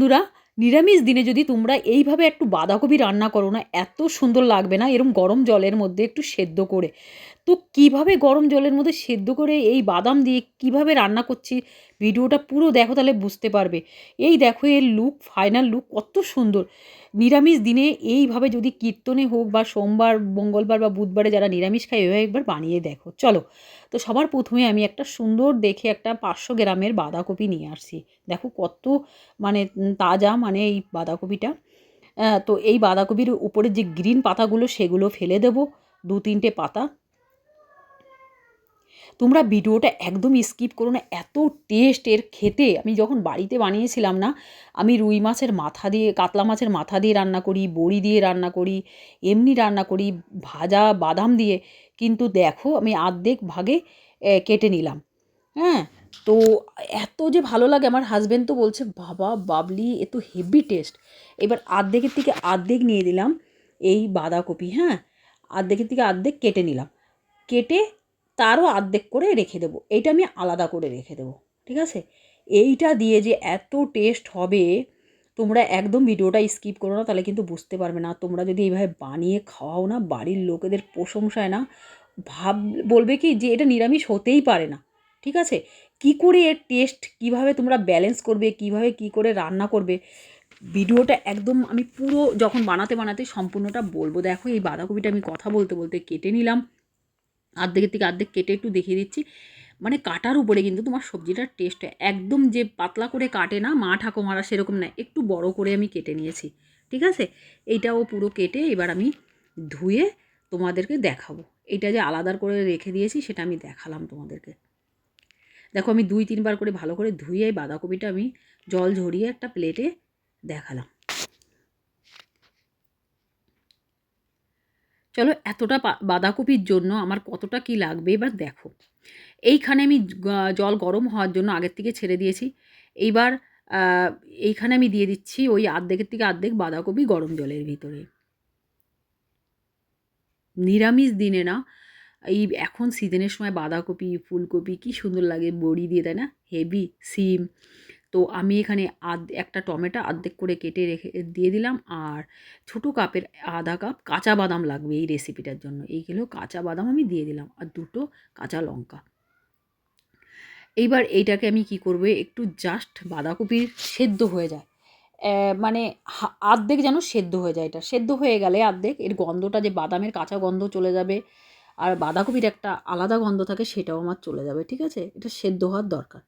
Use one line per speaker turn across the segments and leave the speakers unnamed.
বন্ধুরা, নিরামিষ দিনে যদি তোমরা এইভাবে একটু বাঁধাকপি রান্না করো না, এত সুন্দর লাগবে না এরম গরম জলের মধ্যে একটু সেদ্ধ করে। তো কীভাবে গরম জলের মধ্যে সেদ্ধ করে এই বাদাম দিয়ে কীভাবে রান্না করছি, ভিডিওটা পুরো দেখো তাহলে বুঝতে পারবে। এই দেখো এর লুক ফাইনাল লুক কত সুন্দর। নিরামিষ দিনে এইভাবে যদি কীর্তনে হোক বা সোমবার, মঙ্গলবার বা বুধবারে যারা নিরামিষ খায়, এভাবে একবার বানিয়ে দেখো। চলো, তো সবার প্রথমে আমি একটা সুন্দর দেখে একটা পাঁচশো গ্রামের বাঁধাকপি নিয়ে আসছি। দেখো কত মানে তাজা মানে এই বাঁধাকপিটা। তো এই বাঁধাকপির উপরে যে গ্রিন পাতাগুলো, সেগুলো ফেলে দেবো দু তিনটে পাতা। তোমরা ভিডিওটা একদম স্কিপ করো না, এত টেস্ট এর খেতে। আমি যখন বাড়িতে বানিয়েছিলাম না, আমি রুই মাছের মাথা দিয়ে, কাতলা মাছের মাথা দিয়ে রান্না করি, বড়ি দিয়ে রান্না করি, এমনি রান্না করি, ভাজা বাদাম দিয়ে। কিন্তু দেখো, আমি আর্ধেক ভাগে কেটে নিলাম। হ্যাঁ? তো এত যে ভালো লাগে, আমার হাজবেন্ড তো বলছে, বাবা, বাবলি, এ তো হেভি টেস্ট এবার আর্ধেকের থেকে আর্ধেক নিয়ে দিলাম এই বাঁধাকপি হ্যাঁ? আর্ধেকের থেকে আর্ধেক কেটে নিলাম। কেটে তারও আর্ধেক করে রেখে দেবো। এইটা আমি আলাদা করে রেখে দেবো, ঠিক আছে? এইটা দিয়ে যে এত টেস্ট হবে, তোমরা একদম ভিডিওটা স্কিপ করো না, তাহলে কিন্তু বুঝতে পারবে না। তোমরা যদি এইভাবে বানিয়ে খাওয়াও না, বাড়ির লোকেদের প্রশংসায় না, ভাব, বলবে কি যে এটা নিরামিষ হতেই পারে না, ঠিক আছে? কি করে এর টেস্ট কীভাবে তোমরা ব্যালেন্স করবে, কীভাবে কি করে রান্না করবে, ভিডিওটা একদম আমি পুরো যখন বানাতে বানাতে সম্পূর্ণটা বলব। দেখো এই বাঁধাকপিটা আমি কথা বলতে বলতে কেটে নিলাম। আর্ধেকের থেকে আর্ধেক কেটে একটু দেখিয়ে দিচ্ছি। মানে কাটার উপরে কিন্তু তোমার সবজিটার টেস্ট হয় একদম যে পাতলা করে কাটে না, মা ঠাকুমারা সেরকম না, একটু বড় করে আমি কেটে নিয়েছি। ঠিক আছে? এইটাও পুরো কেটে এবার আমি ধুয়ে তোমাদেরকে দেখাবো। এটা যে আলাদা করে রেখে দিয়েছি, সেটা আমি দেখালাম তোমাদেরকে। দেখো, আমি দুই তিনবার করে ভালো করে ধুয়ে বাঁধাকপিটা আমি জল ঝরিয়ে একটা প্লেটে দেখালাম। চলো এতটা বাঁধাকপির জন্য আমার কতটা কি লাগবে এবার দেখো। এইখানে আমি জল গরম হওয়ার জন্য আগের থেকে ছেড়ে দিয়েছি। এইবার এইখানে আমি দিয়ে দিচ্ছি ওই আর্ধেকের থেকে আর্ধেক বাঁধাকপি গরম জলের ভিতরে। নিরামিষ দিনে না, এই এখন সিজনের সময় বাঁধাকপি, ফুলকপি কি সুন্দর লাগে, বড়ি দিয়ে দেয় না? হেভি, সিম তো আমি এখানে আধ, একটা টমেটো আর্ধেক করে কেটে রেখে, দিয়ে দিলাম। আর ছোটো কাপের আধা কাপ কাঁচা বাদাম লাগবে এই রেসিপিটার জন্য। এইগুলো কাঁচা বাদাম আমি দিয়ে দিলাম আর দুটো কাঁচা লঙ্কা। এইবার এইটাকে আমি কি করব, একটু জাস্ট বাঁধাকপির সেদ্ধ হয়ে যায়। মানে আর্ধেক যেন সেদ্ধ হয়ে যায় এটা। সেদ্ধ হয়ে গেলে আর্ধেক এর গন্ধটা যে বাদামের কাঁচা গন্ধ চলে যাবে আর বাঁধাকপির একটা আলাদা গন্ধ থাকে সেটাও আমার চলে যাবে, ঠিক আছে? এটা সেদ্ধ হওয়ার দরকার।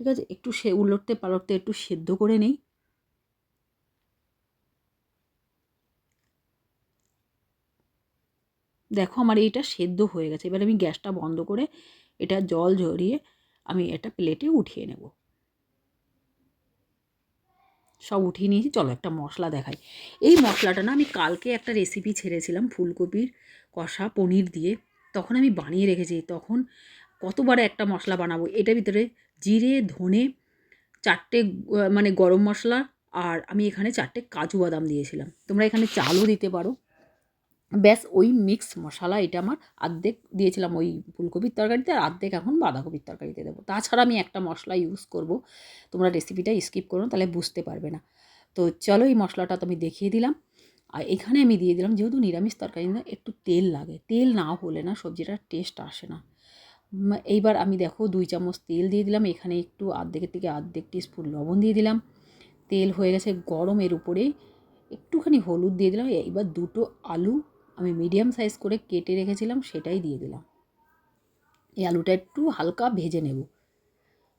ঠিক আছে? একটু সে উলটতে পালটতে একটু সেদ্ধ করে নেই। দেখো আমার এইটা সেদ্ধ হয়ে গেছে। এবার আমি গ্যাসটা বন্ধ করে এটা জল ঝরিয়ে আমি এটা প্লেটে উঠিয়ে নেব। সব উঠিয়ে নিয়েছি। চলো একটা মশলা দেখাই। এই মশলাটা না আমি কালকে একটা রেসিপি ছেড়েছিলাম ফুলকপির কষা পনির দিয়ে। তখন আমি বানিয়ে রেখেছি। তখন কতবারে একটা মশলা বানাবো? এটার ভিতরে জিরে, ধনে, চারটে মানে গরম মশলা আর আমি এখানে চারটে কাজু বাদাম দিয়েছিলাম। তোমরা এখানে চালও দিতে পারো। ব্যাস, ওই মিক্স মশলা এটা আমার আর্ধেক দিয়েছিলাম ওই ফুলকপির তরকারিতে আর আর্ধেক এখন বাঁধাকপির তরকারিতে দেবো। তাছাড়া আমি একটা মশলা ইউজ করব। তোমরা রেসিপিটা স্কিপ করো, তাহলে বুঝতে পারবে না। তো চলো এই মশলাটা তো আমি দেখিয়ে দিলাম। আর এখানে আমি দিয়ে দিলাম, যেহেতু নিরামিষ তরকারি একটু তেল লাগে। তেল না হলে না সবজিটার টেস্ট আসে না। এইবার আমি দেখো দুই চামচ তেল দিয়ে দিলাম। এখানে একটু আর্ধেকের থেকে আর্ধেক স্পুন লবণ দিয়ে দিলাম। তেল হয়ে গেছে গরমের উপরে। একটুখানি হলুদ দিয়ে দিলাম। এইবার দুটো আলু আমি মিডিয়াম সাইজ করে কেটে রেখেছিলাম, সেটাই দিয়ে দিলাম। এই আলুটা একটু হালকা ভেজে নেব।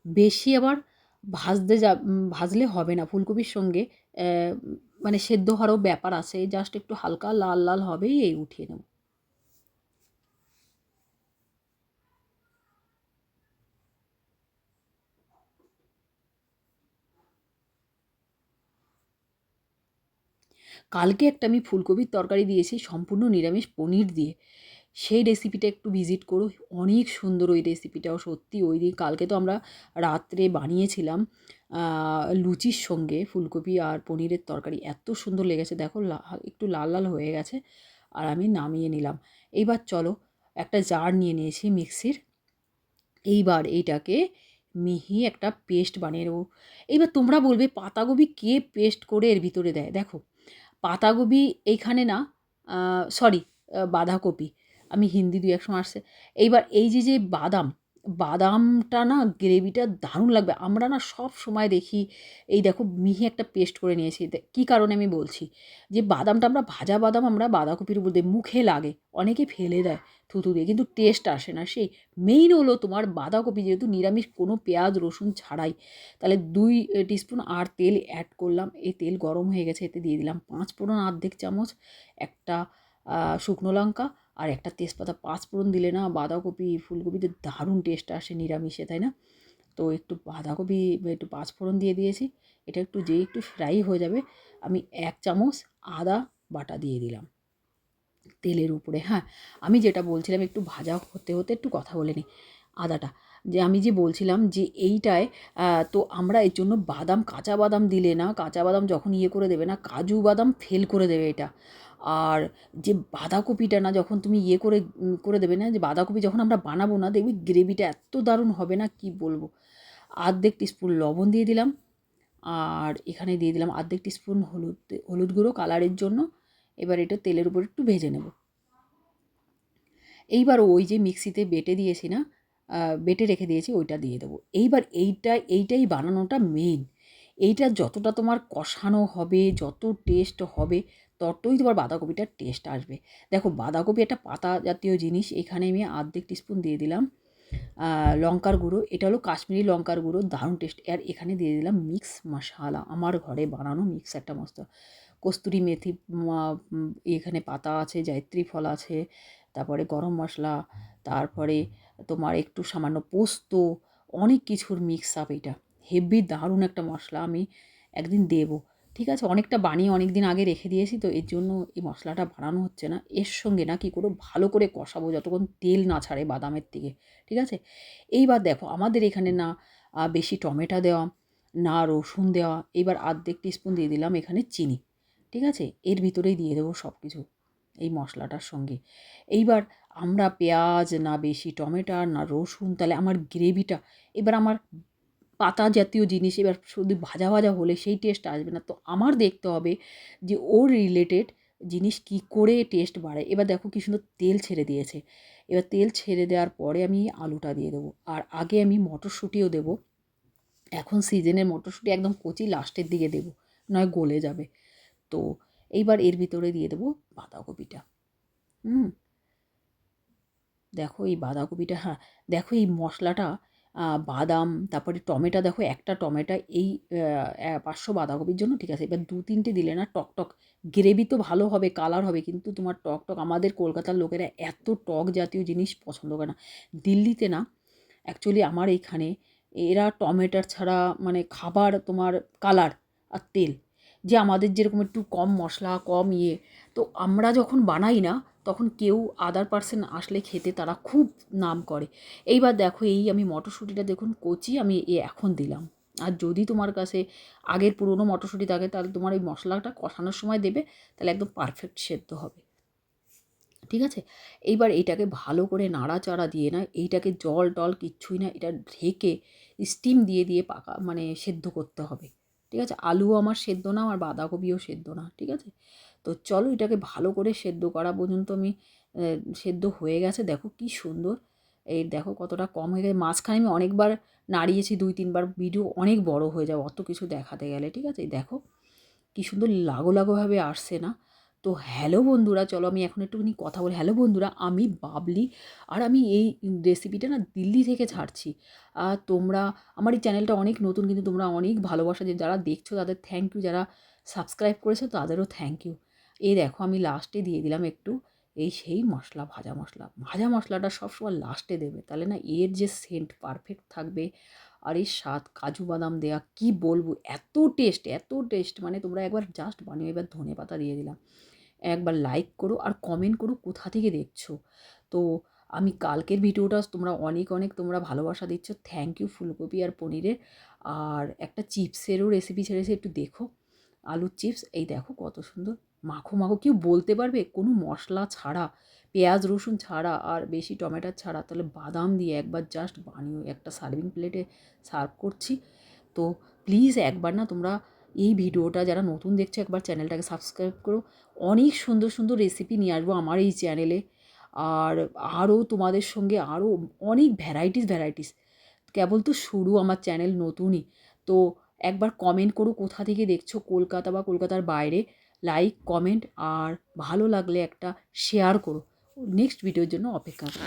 বেশি আবার ভাজতে যা ভাজলে হবে না ফুলকপির সঙ্গে। মানে সেদ্ধ হওয়ারও ব্যাপার আছে। জাস্ট একটু হালকা লাল লাল হবেই, এই উঠিয়ে নেব। কালকে একটা আমি ফুলকপির তরকারি দিয়েছি, সম্পূর্ণ নিরামিষ পনির দিয়ে। সেই রেসিপিটা একটু ভিজিট করো, অনেক সুন্দর ওই রেসিপিটাও সত্যি ওই দিন, কালকে তো আমরা রাত্রে বানিয়েছিলাম লুচির সঙ্গে ফুলকপি আর পনিরের তরকারি। এত সুন্দর লেগেছে, দেখো একটু লাল লাল হয়ে গেছে, আর আমি নামিয়ে নিলাম। এইবার চলো, একটা জার নিয়ে নিয়েছি মিক্সির এইবার এইটাকে মিহি একটা পেস্ট বানিয়ে নেব। এইবার তোমরা বলবে, পাতাকপি কে পেস্ট করে এর ভিতরে দেয়? দেখো পাতাকপি এইখানে না সরি বাঁধাকপি। আমি হিন্দি দু এক সময় আসছে। এইবার এই যে যে বাদাম বাদামটা না, গ্রেভিটা দারুণ লাগবে। আমরা না সব সময় দেখি, এই দেখো মিহি একটা পেস্ট করে নিয়েছি। কী কারণে আমি বলছি? যে বাদামটা আমরা, ভাজা বাদাম আমরা বাঁধাকপির উপর দিয়ে মুখে লাগে, অনেকে ফেলে দেয়, থুতু দিয়ে, কিন্তু টেস্ট আসে না। সেই মেইন হলো তোমার বাঁধাকপি যেহেতু নিরামিষ, কোনো পেঁয়াজ, রসুন ছাড়াই। তাহলে দুই টিস্পুন আর তেল অ্যাড করলাম। এই তেল গরম হয়ে গেছে, এতে দিয়ে দিলাম পাঁচ ফোড়ন অর্ধেক চামচ একটা শুকনো লঙ্কা আর একটা তেজপাতা পাঁচ ফোড়ন দিলে না বাঁধাকপি, ফুলকপিতে দারুণ টেস্ট আসে নিরামিষে, তাই না? তো একটু বাঁধাকপি একটু পাঁচ ফোড়ন দিয়ে দিয়েছি। এটা একটু যে একটু ফ্রাই হয়ে যাবে, আমি এক চামচ আদা বাটা দিয়ে দিলাম। তেলের উপরে হ্যাঁ আমি যেটা বলছিলাম একটু ভাজা হতে হতে একটু কথা বলে নিই আদাটা, যে আমি যে বলছিলাম যে এইটায় তো আমরা এর জন্য বাদাম, কাঁচা বাদাম দিলে না, কাঁচা বাদাম যখন ইয়ে করে দেবে না, কাজু বাদাম ফেল করে দেবে এটা। আর যে বাঁধাকপিটা না যখন তুমি ইয়ে করে করে দেবে না, যে বাঁধাকপি যখন আমরা বানাবো না, দেখবি গ্রেভিটা এত দারুণ হবে না, কি বলব? আর্ধেক টিস্পুন লবণ দিয়ে দিলাম, আর এখানে দিয়ে দিলাম আর্ধেক টিস্পুন হলুদ হলুদ গুঁড়ো কালারের জন্য। এবার এটা তেলের উপর একটু ভেজে নেব। এইবার ওই যে মিক্সিতে বেটে দিয়েছি না বেটে রেখে দিয়েছি, ওইটা দিয়ে দেবো। এইবার এইটা, এইটাই বানানোটা মেন এইটা যতটা তোমার কষানো হবে, যত টেস্ট হবে ততই তোমার বাঁধাকপিটার টেস্ট আসবে। দেখো, বাঁধাকপি একটা পাতা জাতীয় জিনিস, এখানে আমি আর্ধেক টিস্পুন দিয়ে দিলাম। লঙ্কার গুঁড়ো, এটা হলো কাশ্মীরি লঙ্কার গুঁড়ো, দারুণ টেস্ট আর এখানে দিয়ে দিলাম মিক্স মশালা আমার ঘরে বানানো মিক্স একটা মস্ত। কস্তুরি মেথি এখানে পাতা আছে, জায়ত্রী ফল আছে, তারপরে গরম মশলা, তারপরে তোমার একটু সামান্য পোস্ত, অনেক কিছুর মিক্স আপ এটা। হেভি দারুণ একটা মশলা আমি একদিন দেবো। ঠিক আছে, অনেকটা বানিয়ে অনেক দিন আগে রেখে দিয়েছি, তো এর জন্য এই মশলাটা বানানো হচ্ছে না। এর সঙ্গে না কী করে ভালো করে কষাবো, যতক্ষণ তেল না ছাড়ে বাদামের থেকে ঠিক আছে? এইবার দেখো, আমাদের এখানে না বেশি টমেটো দেওয়া, না রসুন দেওয়া এইবার আর্ধেক টিস্পুন দিয়ে দিলাম এখানে চিনি, ঠিক আছে? এর ভিতরেই দিয়ে দেবো সব কিছু এই মশলাটার সঙ্গে। এইবার আমরা পেঁয়াজ, না বেশি টমেটো না রসুন, তাহলে আমার গ্রেভিটা, এবার আমার পাতা জাতীয় জিনিস এবার শুধু ভাজা ভাজা হলে সেই টেস্ট আসবে না। তো আমার দেখতে হবে যে ওর রিলেটেড জিনিস কি করে টেস্ট বাড়ে। এবার দেখো কী সুন্দর তেল ছেড়ে দিয়েছে। এবার তেল ছেড়ে দেওয়ার পরে আমি আলুটা দিয়ে দেবো। আর আগে আমি মটরশুঁটিও দেবো। এখন সিজনের মটরশুঁটি একদম কচি লাস্টের দিকে দেবো, নয় গলে যাবে। তো এইবার এর ভিতরে দিয়ে দেবো বাঁধাকপিটা। হুম, দেখো এই বাঁধাকপিটা হ্যাঁ দেখো এই মশলাটা বাদাম, তারপরে টমেটো, দেখো একটা টমেটো এই পাঁচশো বাঁধাকপির জন্য ঠিক আছে। এবার দু তিনটে দিলে না টক টক, গ্রেভি তো ভালো হবে, কালার হবে, কিন্তু তোমার টক টক আমাদের কলকাতার লোকেরা এত টক জাতীয় জিনিস পছন্দ করে না। দিল্লিতে না অ্যাকচুয়ালি আমার এইখানে এরা টমেটোর ছাড়া মানে খাবার তোমার কালার আর তেল, যে আমাদের যেরকম একটু কম মশলা, কম ইয়ে তো আমরা যখন বানাই না তখন কেউ আদার পার্সেন আসলে খেতে তারা খুব নাম করে। এইবার দেখো এই আমি মটরশুঁটিটা দেখুন, কচি আমি এ এখন দিলাম। আর যদি তোমার কাছে আগের পুরনো মটরশুঁটি থাকে, তাহলে তোমার এই মশলাটা কষানোর সময় দেবে, তাহলে একদম পারফেক্ট সেদ্ধ হবে। ঠিক আছে? এইবার এইটাকে ভালো করে নাড়াচাড়া দিয়ে না, এইটাকে জল টল কিচ্ছুই না, এটা ঢেকে স্টিম দিয়ে দিয়ে পাকা মানে সেদ্ধ করতে হবে। ঠিক আছে? আলুও আমার সেদ্ধ না, আমার বাঁধাকপিও সেদ্ধ না। ঠিক আছে? তো চলো এটাকে ভালো করে সেদ্ধ করা পর্যন্ত আমি সেদ্ধ হয়ে গেছে। দেখো কি সুন্দর। এই দেখো কতটা কম হয়ে গেছে। মাঝখানে আমি অনেকবার নাড়িয়েছি, দুই তিনবার ভিডিও অনেক বড় হয়ে যাবে, অত কিছু দেখাতে গেলে, ঠিক আছে? দেখো কী সুন্দর লাগো লাগোভাবে আসছে না? তো হ্যালো বন্ধুরা, চলো আমি এখন একটুখানি কথা বলি। হ্যালো বন্ধুরা, আমি বাবলি আর আমি এই রেসিপিটা না দিল্লি থেকে ছাড়ছি। আর তোমরা, আমার এই চ্যানেলটা অনেক নতুন, কিন্তু তোমরা অনেক ভালোবাসা যে যারা দেখছ, তাদের থ্যাংক ইউ যারা সাবস্ক্রাইব করেছ, তাদেরও থ্যাংক ইউ এই দেখো আমি লাস্টে দিয়ে দিলাম একটু, এই সেই মশলা, ভাজা মশলা। ভাজা মশলাটা সবসময় লাস্টে দেবে, তাহলে না এর যে সেন্ট পারফেক্ট থাকবে, আর এই স্বাদ, কাজু বাদাম দেওয়া কি বলব, এত টেস্ট এত টেস্ট মানে তোমরা একবার জাস্ট বানিয়ে, এবার ধনে পাতা দিয়ে দিলাম। একবার লাইক করো আর কমেন্ট করো কোথা থেকে দেখছ। তো আমি কালকের ভিডিওটা তোমরা অনেক অনেক তোমরা ভালোবাসা দিচ্ছ। থ্যাংক ইউ ফুলকপি আর পনিরের। আর একটা চিপসেরও রেসিপি ছেড়েছে, একটু দেখো। আলুর চিপস এই দেখো কত সুন্দর। মাখো মাখো কেউ বলতে পারবে কোনো মশলা ছাড়া, পেঁয়াজ, রসুন ছাড়া আর বেশি টমেটো ছাড়া। তাহলে বাদাম দিয়ে একবার জাস্ট বানিয়ে একটা সার্ভিং প্লেটে সার্ভ করছি। তো প্লিজ একবার না তোমরা এই ভিডিওটা যারা নতুন দেখছ একবার চ্যানেলটাকে সাবস্ক্রাইব করো। অনেক সুন্দর সুন্দর রেসিপি নিয়ে আসব আমার এই চ্যানেলে আর আরও তোমাদের সঙ্গে আরও অনেক ভ্যারাইটিস ভ্যারাইটিস কেবল তো শুরু আমার চ্যানেল নতুনই। তো একবার কমেন্ট করো কোথা থেকে দেখছ, কলকাতা বা কলকাতার বাইরে। লাইক কমেন্ট আর ভালো লাগলে একটা শেয়ার করো। নেক্সট ভিডিওর জন্য অপেক্ষা করো।